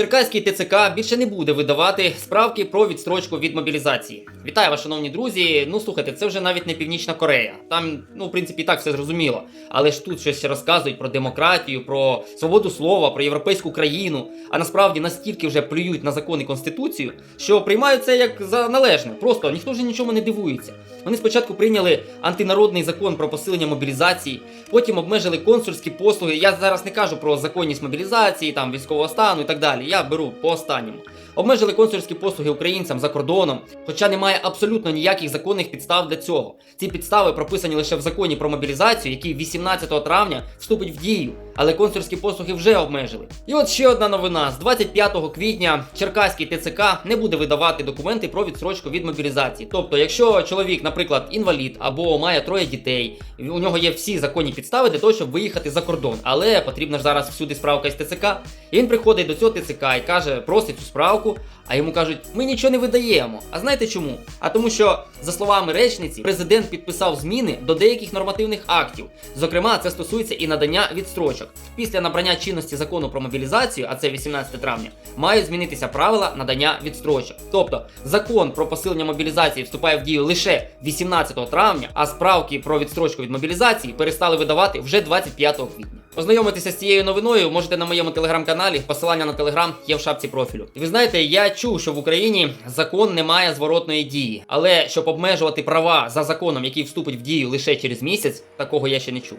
Черкаський ТЦК більше не буде видавати справки про відстрочку від мобілізації. Вітаю вас, шановні друзі. Ну слухайте, це вже навіть не Північна Корея. Там, ну, в принципі, і так все зрозуміло. Але ж тут щось розказують про демократію, про свободу слова, про європейську країну. А насправді настільки вже плюють на закон і конституцію, що приймають це як за належне. Просто ніхто вже нічому не дивується. Вони спочатку прийняли антинародний закон про посилення мобілізації, потім обмежили консульські послуги. Я зараз не кажу про законність мобілізації, там військового стану і так далі. Я беру по останньому. Обмежили консульські послуги українцям за кордоном, хоча немає абсолютно ніяких законних підстав для цього. Ці підстави прописані лише в законі про мобілізацію, який 18 травня вступить в дію, але консульські послуги вже обмежили. І от ще одна новина: з 25 квітня Черкаський ТЦК не буде видавати документи про відстрочку від мобілізації. Тобто, якщо чоловік, наприклад, інвалід або має троє дітей, у нього є всі законні підстави для того, щоб виїхати за кордон, але потрібна ж зараз всюди справка із ТЦК. І він приходить до цього ТЦК і каже, просить цю справку, а йому кажуть, ми нічого не видаємо. А знаєте чому? А тому, що за словами речниці, президент підписав зміни до деяких нормативних актів. Зокрема, це стосується і надання відстрочок. Після набрання чинності закону про мобілізацію, а це 18 травня, мають змінитися правила надання відстрочок. Тобто, закон про посилення мобілізації вступає в дію лише 18 травня, а справки про відстрочку від мобілізації перестали видавати вже 25 квітня. Ознайомитися з цією новиною можете на моєму телеграм-каналі. Посилання на телеграм є в шапці профілю. І ви знаєте, я чув, що в Україні закон не має зворотної дії, але щоб обмежувати права за законом, який вступить в дію лише через місяць, такого я ще не чув.